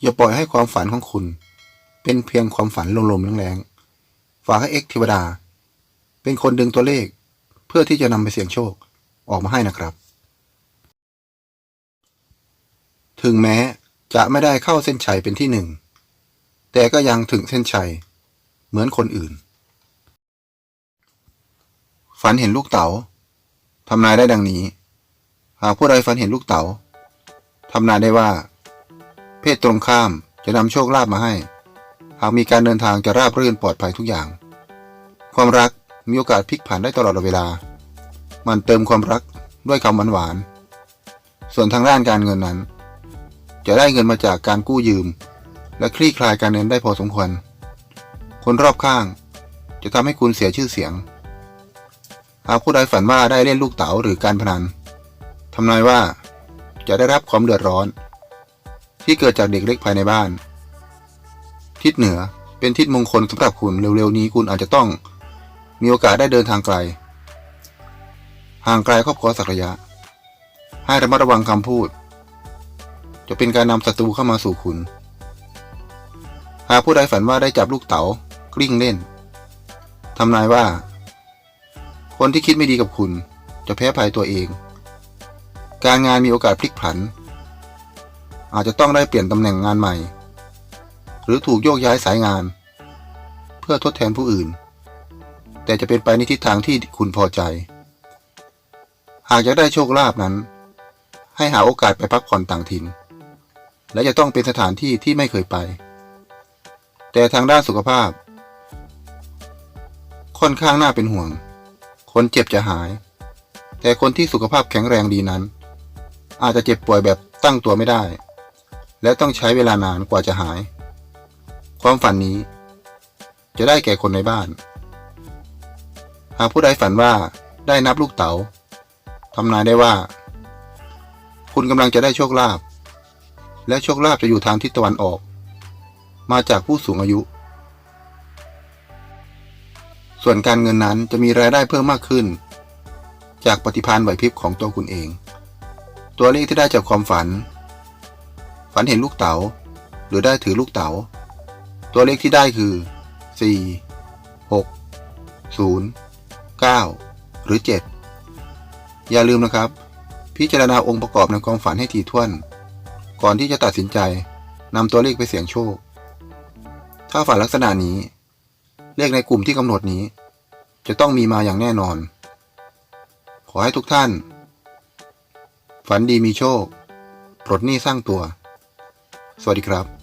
อย่าปล่อยให้ความฝันของคุณ เป็นเพียงความฝันลมๆแรงๆฝากให้เอ็กเทวดา เป็นคนดึงตัวเลข เพื่อที่จะนำไปเสี่ยงโชคออกมาให้นะครับ ถึงแม้จะไม่ได้เข้าเส้นชัยเป็นที่หนึ่ง แต่ก็ยังถึงเส้นชัย เหมือนคนอื่น ฝันเห็นลูกเต๋าทำนายได้ดังนี้ หากผู้ใดฝันเห็นลูกเต๋าทำนายได้ว่า เพศตรงข้ามจะนำโชคลาภมาให้ หากมีการเดินทางจะราบรื่นปลอดภัยทุกอย่าง ความรักมีโอกาสพลิกผันได้ตลอดเวลา มันเติมความรักด้วยคำหวานหวานๆส่วนทางด้านการเงินนั้น จะได้เงินมาจากการกู้ยืม และคลี่คลายการเงินได้พอสมควร คนรอบข้าง จะทำให้คุณเสียชื่อเสียง หากผู้ใดฝันว่าได้เล่นลูกเต๋าหรือการพนันทำนายว่าจะได้รับความเดือดร้อน ที่เกิดจากเด็กเล็กภายในบ้าน ทิศเหนือเป็นทิศมงคลสำหรับคุณเร็วๆนี้คุณอาจจะต้อง มีโอกาสได้เดินทางไกล ห่างไกลครอบครัวสักระยะ ให้ระมัดระวังคำพูด จะเป็นการนำศัตรูเข้ามาสู่คุณ หากผู้ใดฝันว่าได้จับลูกเต๋ากลิ้งเล่นทำนายว่า คนที่คิดไม่ดีกับคุณ จะแพ้ภัยตัวเอง การงานมีโอกาสพลิกผัน อาจจะต้องได้เปลี่ยนตำแหน่งงานใหม่ หรือถูกโยกย้ายสายงาน เพื่อทดแทนผู้อื่น แต่จะเป็นไปในทิศทางที่คุณพอใจ หากอยากได้โชคลาภนั้น ให้หาโอกาสไปพักผ่อนต่างถิ่น และจะต้องเป็นสถานที่ที่ไม่เคยไป แต่ทางด้านสุขภาพ ค่อนข้างน่าเป็นห่วง คนเจ็บจะหาย แต่คนที่สุขภาพแข็งแรงดีนั้น อาจจะเจ็บป่วยแบบตั้งตัวไม่ได้ และต้องใช้เวลานานกว่าจะหาย ความฝันนี้ จะได้แก่คนในบ้าน หากผู้ใดฝันว่าได้นับลูกเต๋าทำนายได้ว่า คุณกำลังจะได้โชคลาภและโชคลาภจะอยู่ทางทิศตะวันออก มาจากผู้สูงอายุ ส่วนการเงินนั้นจะมีรายได้เพิ่มมากขึ้น จากปฏิภาณไหวพริบของตัวคุณเอง ตัวเลขที่ได้จากความฝัน ฝันเห็นลูกเต๋า หรือได้ถือลูกเต๋า ตัวเลขที่ได้คือ 4 6 0 9 หรือ 7 อย่าลืมนะครับ พิจารณาองค์ประกอบในความฝันให้ถี่ถ้วน ก่อนที่จะตัดสินใจนำตัวเลขไปเสี่ยงโชค ถ้าฝันลักษณะนี้ เลขในกลุ่มที่กำหนดนี้ จะต้องมีมาอย่างแน่นอน ขอให้ทุกท่าน ฝันดีมีโชค ปลดหนี้สร้างตัว สวัสดีครับ